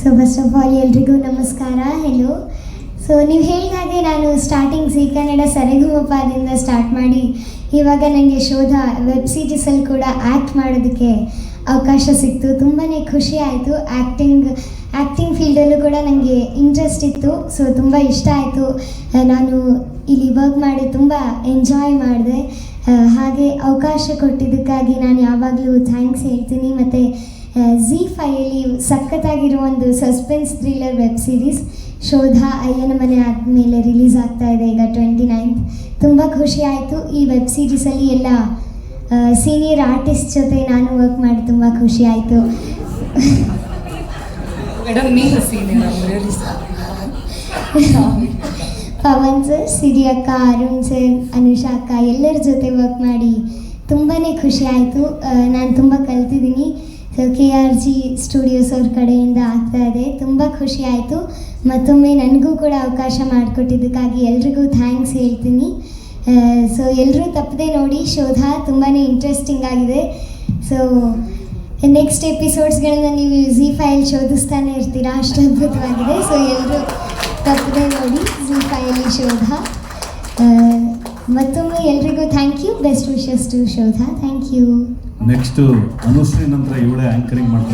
So first of all ಎಲ್ರಿಗೂ ನಮಸ್ಕಾರ. Hello so ನೀವು ಹೇಳಿದಾಗೆ ನಾನು ಸ್ಟಾರ್ಟಿಂಗ್ ಸಿ ಕನ್ನಡ ಸರಿಗಮಪದಿಂದ ಸ್ಟಾರ್ಟ್ ಮಾಡಿ ಇವಾಗ ನನಗೆ ಶೋಧ ವೆಬ್ ಸೀರೀಸಲ್ಲಿ ಕೂಡ ಆ್ಯಕ್ಟ್ ಮಾಡೋದಕ್ಕೆ ಅವಕಾಶ ಸಿಕ್ತು. ತುಂಬಾ ಖುಷಿ ಆಯಿತು. ಆ್ಯಕ್ಟಿಂಗ್ ಆ್ಯಕ್ಟಿಂಗ್ ಫೀಲ್ಡಲ್ಲೂ ಕೂಡ ನನಗೆ ಇಂಟ್ರೆಸ್ಟ್ ಇತ್ತು. ಸೊ ತುಂಬ ಇಷ್ಟ ಆಯಿತು. ನಾನು ಇಲ್ಲಿ ವರ್ಕ್ ಮಾಡಿ ತುಂಬ ಎಂಜಾಯ್ ಮಾಡಿದೆ. ಹಾಗೆ ಅವಕಾಶ ಕೊಟ್ಟಿದ್ದಕ್ಕಾಗಿ ನಾನು ಯಾವಾಗಲೂ ಥ್ಯಾಂಕ್ಸ್ ಹೇಳ್ತೀನಿ. ಮತ್ತು ಝಿ ಫೈಲಿ ಸಖತ್ತಾಗಿರೋ ಒಂದು ಸಸ್ಪೆನ್ಸ್ ಥ್ರಿಲ್ಲರ್ ವೆಬ್ ಸೀರೀಸ್ ಶೋಧ ಅಯ್ಯನ ಮನೆ ಆದಮೇಲೆ ರಿಲೀಸ್ ಆಗ್ತಾ ಇದೆ ಈಗ ಟ್ವೆಂಟಿ ನೈನ್ತ್. ತುಂಬ ಖುಷಿ ಆಯಿತು. ಈ ವೆಬ್ ಸೀರೀಸಲ್ಲಿ ಎಲ್ಲ ಸೀನಿಯರ್ ಆರ್ಟಿಸ್ಟ್ ಜೊತೆ ನಾನು ವರ್ಕ್ ಮಾಡಿ ತುಂಬ ಖುಷಿ ಆಯಿತು. ಪವನ್ ಸರ್ ಸಿರಿ ಅಕ್ಕ ಅರುಣ್ ಸರ್ ಅನುಷಾ ಅಕ್ಕ ಎಲ್ಲರ ಜೊತೆ ವರ್ಕ್ ಮಾಡಿ ತುಂಬಾ ಖುಷಿ ಆಯಿತು. ನಾನು ತುಂಬ ಕಲ್ತಿದ್ದೀನಿ. So K R G Studios ಅವ್ರ ಕಡೆಯಿಂದ ಆಗ್ತಾ ಇದೆ. ತುಂಬ ಖುಷಿ ಆಯಿತು. ಮತ್ತೊಮ್ಮೆ ನನಗೂ ಕೂಡ ಅವಕಾಶ ಮಾಡಿಕೊಟ್ಟಿದ್ದಕ್ಕಾಗಿ ಎಲ್ರಿಗೂ ಥ್ಯಾಂಕ್ಸ್ ಹೇಳ್ತೀನಿ. ಸೊ ಎಲ್ಲರೂ ತಪ್ಪದೆ ನೋಡಿ, ಶೋಧ ತುಂಬಾ ಇಂಟ್ರೆಸ್ಟಿಂಗ್ ಆಗಿದೆ. ಸೊ ನೆಕ್ಸ್ಟ್ ಎಪಿಸೋಡ್ಸ್ಗಳನ್ನ ನೀವು ಝಿ ಫೈಲ್ ಶೋಧಿಸ್ತಾನೆ ಇರ್ತೀರಾ? ಅಷ್ಟು ಅದ್ಭುತವಾಗಿದೆ. ಸೊ ಎಲ್ಲರೂ ತಪ್ಪದೆ ನೋಡಿ ಝಿ ಫೈಲ್ ಶೋಧ. ಮತ್ತೊಮ್ಮೆ ಎಲ್ರಿಗೂ thank you best wishes to Shodha. Thank you next Anushree ನಂತರ ಇವಳೇ ಆಂಕರಿಂಗ್ ಮಾಡ್ತಾರೆ